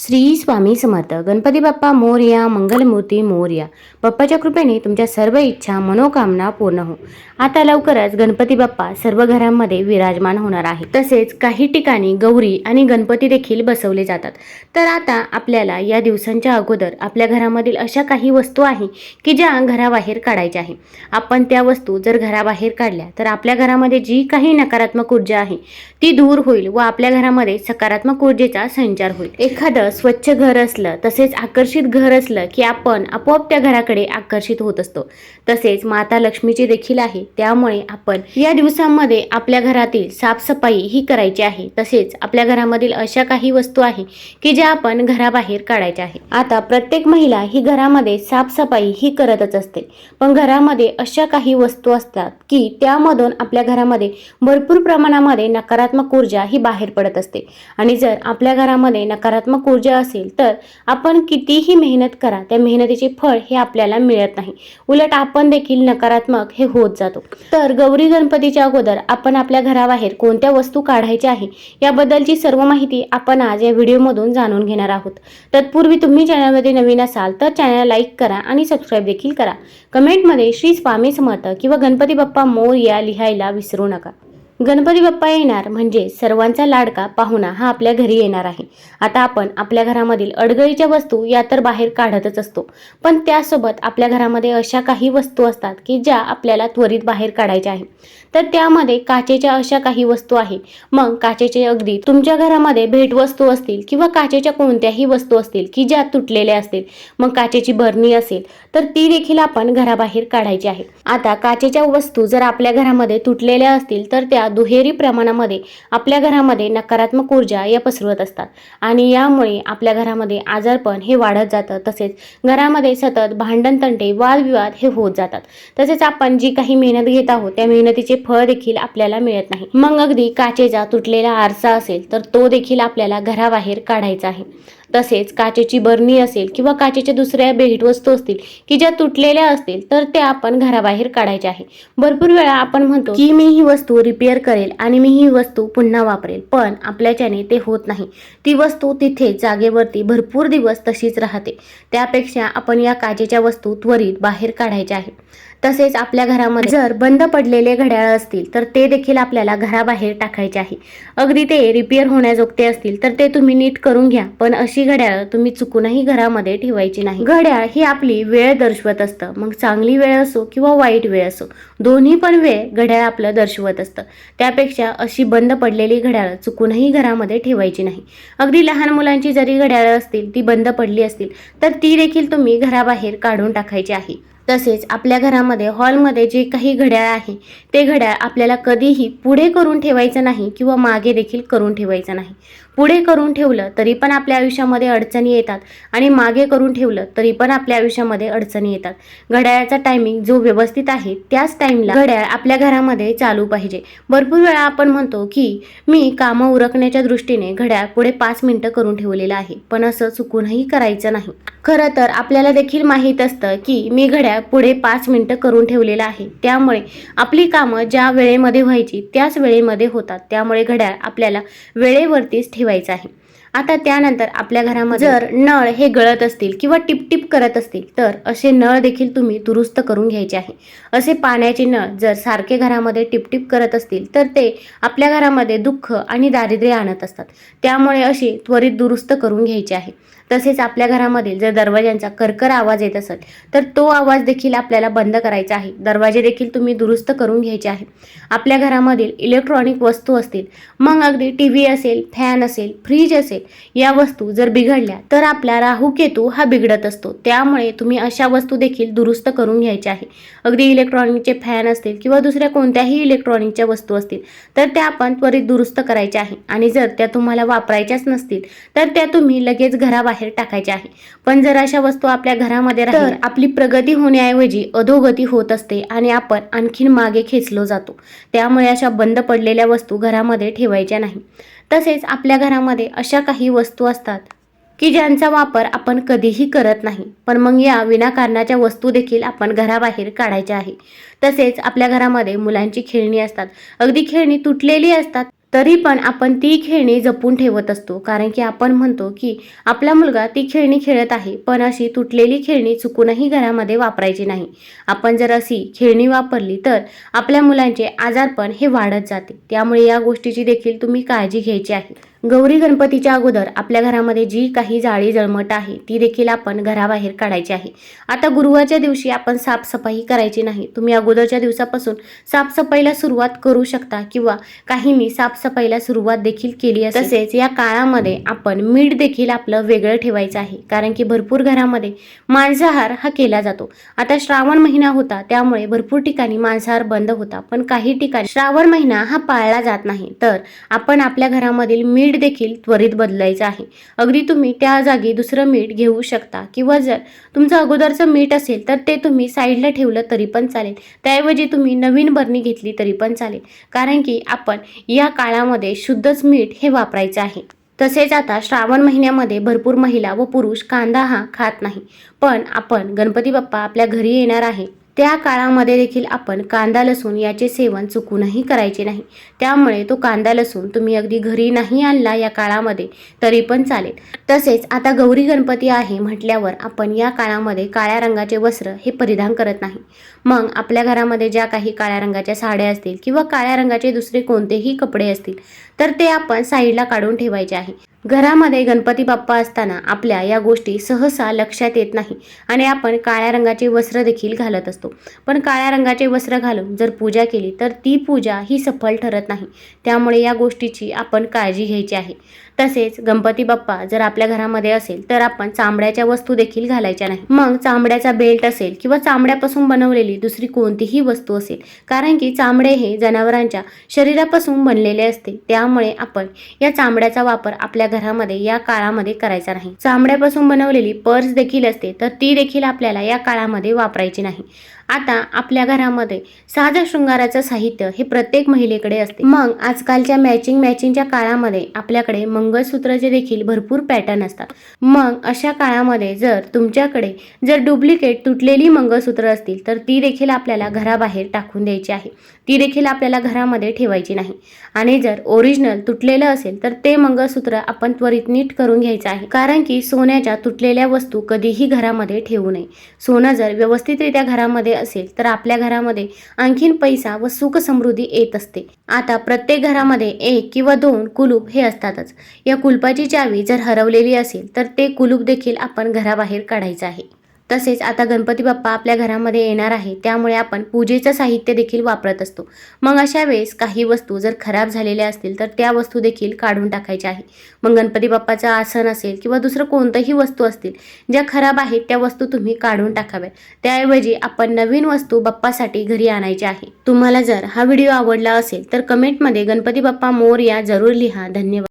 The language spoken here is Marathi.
श्री स्वामी समर्थ. गणपती बाप्पा मोरया मंगलमूर्ती मोरया. बाप्पाच्या कृपेने तुमच्या सर्व इच्छा मनोकामना पूर्ण हो. आता लवकरच गणपती बाप्पा सर्व घरांमध्ये विराजमान होणार आहे. तसेच काही ठिकाणी गौरी आणि गणपती देखील बसवले जातात. तर आता आपल्याला या दिवसांच्या अगोदर आपल्या घरामधील अशा काही वस्तू आहे की ज्या घराबाहेर काढायच्या आहे. आपण त्या वस्तू जर घराबाहेर काढल्या तर आपल्या घरामध्ये जी काही नकारात्मक ऊर्जा आहे ती दूर होईल व आपल्या घरामध्ये सकारात्मक ऊर्जेचा संचार होईल. एखादं स्वच्छ घर असलं तसेच आकर्षित घर असलं की आपण आपोआप त्या घराकडे आकर्षित होत असतो. तसेच माता लक्ष्मीची देखील आहे. त्यामुळे आपण या दिवसांमध्ये आपल्या घरातील साफसफाई ही करायची आहे. तसेच आपल्या घरामधील अशा काही वस्तू आहे की ज्या आपण घराबाहेर काढायच्या आहे आता प्रत्येक महिला ही घरामध्ये साफसफाई ही करतच असते. पण घरामध्ये अशा काही वस्तू असतात की त्यामधून आपल्या घरामध्ये भरपूर प्रमाणामध्ये नकारात्मक ऊर्जा ही बाहेर पडत असते. आणि जर आपल्या घरामध्ये नकारात्मक ऊर्जा असेल तर आपण कितीही मेहनत करा त्या मेहनतीचे फळ हे आपल्याला मिळत नाही. उलट आपण देखील नकारात्मक हे होत जातो. तर गौरी गणपतीच्या अगोदर आपण आपल्या घराबाहेर कोणत्या वस्तू काढायच्या आहे याबद्दलची सर्व माहिती आपण आज या व्हिडिओमधून जाणून घेणार आहोत. तत्पूर्वी तुम्ही चॅनलमध्ये नवीन असाल तर चॅनल लाईक करा आणि सबस्क्राईब देखील करा. कमेंटमध्ये श्री स्वामी समर्थ किंवा गणपती बाप्पा मोर या लिहायला विसरू नका. गणपती बाप्पा येणार म्हणजे सर्वांचा लाडका पाहुणा हा आपल्या घरी येणार आहे. आता आपण आपल्या घरामधील अडगळीच्या वस्तू या तर बाहेर काढतच असतो. पण त्यासोबत आपल्या घरामध्ये अशा काही वस्तू असतात की ज्या आपल्याला त्वरित बाहेर काढायच्या आहे तर त्यामध्ये काचेच्या अशा काही वस्तू आहे. मग काचेचे अगदी तुमच्या घरामध्ये भेटवस्तू असतील किंवा काचेच्या कोणत्याही वस्तू असतील की ज्या तुटलेल्या असतील. मग काचेची बरणी असेल तर ती देखील आपण घराबाहेर काढायची आहे. आता काचेच्या वस्तू जर आपल्या घरामध्ये तुटलेल्या असतील तर त्या दुहेरी प्रमाणामध्ये आपल्या घरामध्ये नकारात्मक ऊर्जा या पसरवत असतात. आणि यामुळे आपल्या घरामध्ये आजारपण हे वाढत जातं. तसेच घरामध्ये सतत भांडण तंटे वादविवाद हे होत जातात. तसेच आपण जी काही मेहनत घेत आहोत त्या मेहनतीचे फळ देखील आपल्याला मिळत नाही. मग अगदी काचेचा तुटलेला आरसा असेल तर तो देखील आपल्याला घराबाहेर काढायचा आहे. तसेच काचेची बरणी असेल किंवा काचेच्या दुसऱ्या भेटवस्तू असतील की ज्या तुटलेल्या असतील तर त्या आपण घराबाहेर काढायच्या आहे. भरपूर वेळा आपण म्हणतो की मी ही वस्तू रिपेअर करेल आणि मी ही वस्तू पुन्हा वापरेल पण आपल्याच्याने ते होत नाही. ती वस्तू तिथे जागेवरती भरपूर दिवस तशीच राहते. त्यापेक्षा आपण या काचेच्या वस्तू त्वरित बाहेर काढायच्या आहे. तसेच आपल्या घरामध्ये जर बंद पडलेले घड्याळ असतील तर ते देखील आपल्याला घराबाहेर टाकायचे आहे. अगदी ते रिपेअर होण्याजोगते असतील तर ते तुम्ही नीट करून घ्या पण अशी घड्याळ तुम्ही चुकूनही घरामध्ये ठेवायची नाही. घड्याळ ही आपली वेळ दर्शवत असतं. मग चांगली वेळ असो किंवा वाईट वेळ असो दोन्ही पण वेळ घड्याळ आपलं दर्शवत असतं. त्यापेक्षा अशी बंद पडलेली घड्याळ चुकूनही घरामध्ये ठेवायची नाही. अगदी लहान मुलांची जरी घड्याळ असतील ती बंद पडली असतील तर ती देखील तुम्ही घराबाहेर काढून टाकायची आहे. तसेच आपल्या घरामध्ये हॉलमध्ये जे काही घड्याळ आहे ते घड्याळ आपल्याला कधीही पुढे करून ठेवायचं नाही किंवा मागे देखील करून ठेवायचं नाही. पुढे करून ठेवलं तरी पण आपल्या आयुष्यामध्ये अडचणी येतात. आणि मागे करून ठेवलं तरी पण आपल्या आयुष्यामध्ये अडचणी येतात. घड्याळाचा टायमिंग जो व्यवस्थित आहे त्याच टाईमला घड्याळ आपल्या घरामध्ये चालू पाहिजे. भरपूर वेळा आपण म्हणतो की मी कामं उरकण्याच्या दृष्टीने घड्याळ पुढे पाच मिनिटं करून ठेवलेलं आहे पण असं चुकूनही करायचं नाही. खरं तर आपल्याला देखील माहीत असतं की मी घड्याळ पुढे पाच मिनिटं करून ठेवलेलं आहे. त्यामुळे आपली कामं ज्या वेळेमध्ये व्हायची त्याच वेळेमध्ये होतात. त्यामुळे घड्याळ आपल्याला वेळेवरतीच ठेवायचं आहे. आता त्यानंतर आपल्या घरामध्ये जर नळ हे गळत असतील किंवा टिपटिप करत असतील तर असे नळ देखील तुम्ही दुरुस्त करून घ्यायचे आहे. असे पाण्याचे नळ जर सारखे घरामध्ये टिपटिप करत असतील तर ते आपल्या घरामध्ये दुःख आणि दारिद्र्य आणत असतात. त्यामुळे असे त्वरित दुरुस्त करून घ्यायचे आहे. तसेच आपल्या घरामधील जर दरवाज्यांचा करकर आवाज येत असेल तर तो आवाज देखील आपल्याला बंद करायचा आहे. दरवाजे देखील तुम्ही दुरुस्त करून घ्यायचे आहे. आपल्या घरामधील इलेक्ट्रॉनिक वस्तू असतील मग अगदी टी व्ही असेल फॅन असेल फ्रीज असेल या वस्तू जर बिघडल्या तर आपला राहू केतू हा बिघडत असतो. त्यामुळे तुम्ही अशा वस्तू देखील दुरुस्त करून घ्यायच्या आहे. अगदी इलेक्ट्रॉनिकचे फॅन असतील किंवा दुसऱ्या कोणत्याही इलेक्ट्रॉनिकच्या वस्तू असतील तर त्या आपण त्वरित दुरुस्त करायच्या आहे. आणि जर त्या तुम्हाला वापरायच्याच नसतील तर त्या तुम्ही लगेच घराबाहेर टाकायच्या आहे. पण जर अशा वस्तू आपल्या घरामध्ये तर आपली प्रगती होण्याऐवजी अधोगती होत असते आणि आपण आणखीन मागे खेचलो जातो. त्यामुळे अशा बंद पडलेल्या वस्तू घरामध्ये ठेवायच्या नाही. तसेच आपल्या घरामध्ये अशा काही वस्तू असतात की ज्यांचा वापर आपण कधीही करत नाही. पण मग या विनाकारणाच्या वस्तू देखील आपण घराबाहेर काढायच्या आहे. तसेच आपल्या घरामध्ये मुलांची खेळणी असतात. अगदी खेळणी तुटलेली असतात तरी पण आपण ती खेळणी जपून ठेवत असतो. कारण की आपण म्हणतो की आपला मुलगा ती खेळणी खेळत आहे पण अशी तुटलेली खेळणी चुकूनही घरामध्ये वापरायची नाही. आपण जर अशी खेळणी वापरली तर आपल्या मुलांचे आजारपण हे वाढत जाते. त्यामुळे या गोष्टीची देखील तुम्ही काळजी घ्यायची आहे. गौरी गणपतीच्या अगोदर आपल्या घरामध्ये जी काही जाळी जळमट आहे ती देखील आपण घराबाहेर काढायची आहे. आता गुरुवारच्या दिवशी आपण साफसफाई करायची नाही. तुम्ही अगोदरच्या दिवसापासून साफसफाईला सुरुवात करू शकता किंवा काहींनी साफसफाईला सुरुवात देखील केली असेल. तसेच या काळामध्ये आपण मीठ देखील आपलं वेगळं ठेवायचं आहे. कारण की भरपूर घरामध्ये मांसाहार हा केला जातो. आता श्रावण महिना होता त्यामुळे भरपूर ठिकाणी मांसाहार बंद होता. पण काही ठिकाणी श्रावण महिना हा पाळला जात नाही. तर आपण आपल्या घरामधील मीठ देखील त्वरित बदलायचं आहे. अगदी तुम्ही त्या जागी दुसरं मीठ घेऊ शकता किंवा जर तुमचं अगोदरचं मीठ असेल तर ते तुम्ही साईडला ठेवलं तरी पण चालेल. त्याऐवजी तुम्ही नवीन बरणी घेतली तरी पण चालेल. कारण की आपण या काळामध्ये शुद्धच मीठ हे वापरायचं आहे. तसेच आता श्रावण महिन्यामध्ये भरपूर महिला व पुरुष कांदा हा खात नाही. पण आपण गणपती बाप्पा आपल्या घरी येणार आहे. त्या काळामध्ये देखील आपण कांदा लसूण याचे सेवन चुकूनही करायचे नाही. त्यामुळे तो कांदा लसूण तुम्ही अगदी घरी नाही आणला या काळामध्ये तरी पण चालेल. तसेच आता गौरी गणपती आहे म्हटल्यावर आपण या काळामध्ये काळ्या रंगाचे वस्त्र हे परिधान करत नाही. मग आपल्या घरामध्ये ज्या काही काळ्या रंगाच्या साड्या असतील किंवा काळ्या रंगाचे दुसरे कोणतेही कपडे असतील तर ते आपण साईडला काढून ठेवायचे आहे. घरामध्ये गणपती बाप्पा असताना आपल्या या गोष्टी सहसा लक्षात येत नाही आणि आपण काळ्या रंगाचे वस्त्र देखील घालत असतो. पण काळ्या रंगाचे वस्त्र घालून जर पूजा केली तर ती पूजा ही सफल ठरत नाही. त्यामुळे या गोष्टीची आपण काळजी घ्यायची आहे. तसेच गणपती बाप्पा जर आपल्या घरामध्ये असेल तर आपण चांबड्याच्या वस्तू देखील घालायच्या नाही. मग चांबड्याचा बेल्ट असेल किंवा चांबड्यापासून बनवलेली दुसरी कोणतीही वस्तू असेल कारण की चांबडे हे जनावरांच्या शरीरापासून बनलेले असते. त्यामुळे आपण या चांबड्याचा वापर आपल्या घरामध्ये या काळामध्ये करायचा नाही. चामड्यापासून बनवलेली पर्स देखील असते तर ती देखील आपल्याला या काळामध्ये वापरायची नाही. आता आपल्या घरामध्ये साध्या शृंगाराचं साहित्य हे प्रत्येक महिलेकडे असते. मग आजकालच्या मॅचिंग मॅचिंगच्या काळामध्ये आपल्याकडे मंगळसूत्राचे देखील भरपूर पॅटर्न असतात. मग अशा काळामध्ये जर तुमच्याकडे जर डुप्लिकेट तुटलेली मंगळसूत्र असतील तर ती देखील आपल्याला घराबाहेर टाकून द्यायची आहे. ती देखील आपल्याला घरामध्ये ठेवायची नाही. आणि जर ओरिजिनल तुटलेलं असेल तर ते मंगळसूत्र आपण त्वरित नीट करून घ्यायचं आहे. कारण की सोन्याच्या तुटलेल्या वस्तू कधीही घरामध्ये ठेवू नये. सोनं जर व्यवस्थितरित्या घरामध्ये असेल तर आपल्या घरामध्ये आणखीन पैसा व सुख समृद्धी येत असते. आता प्रत्येक घरामध्ये एक किंवा दोन कुलूप हे असतातच. या कुलपाची चावी जर हरवलेली असेल तर ते कुलूप देखील आपण घराबाहेर काढायचं आहे. तसेच आता गणपती बाप्पा आपल्या घरामध्ये येणार आहे त्यामुळे आपण पूजेचं साहित्य देखील वापरत असतो. मग अशा वेळेस काही वस्तू जर खराब झालेल्या असतील तर त्या वस्तू देखील काढून टाकायच्या आहे. मग गणपती बाप्पाचं आसन असेल किंवा दुसरं कोणतंही वस्तू असतील ज्या खराब आहेत त्या वस्तू तुम्ही काढून टाकाव्यात. त्याऐवजी आपण नवीन वस्तू बाप्पासाठी घरी आणायची आहे. तुम्हाला जर हा व्हिडिओ आवडला असेल तर कमेंटमध्ये गणपती बाप्पा मोर या जरूर लिहा. धन्यवाद.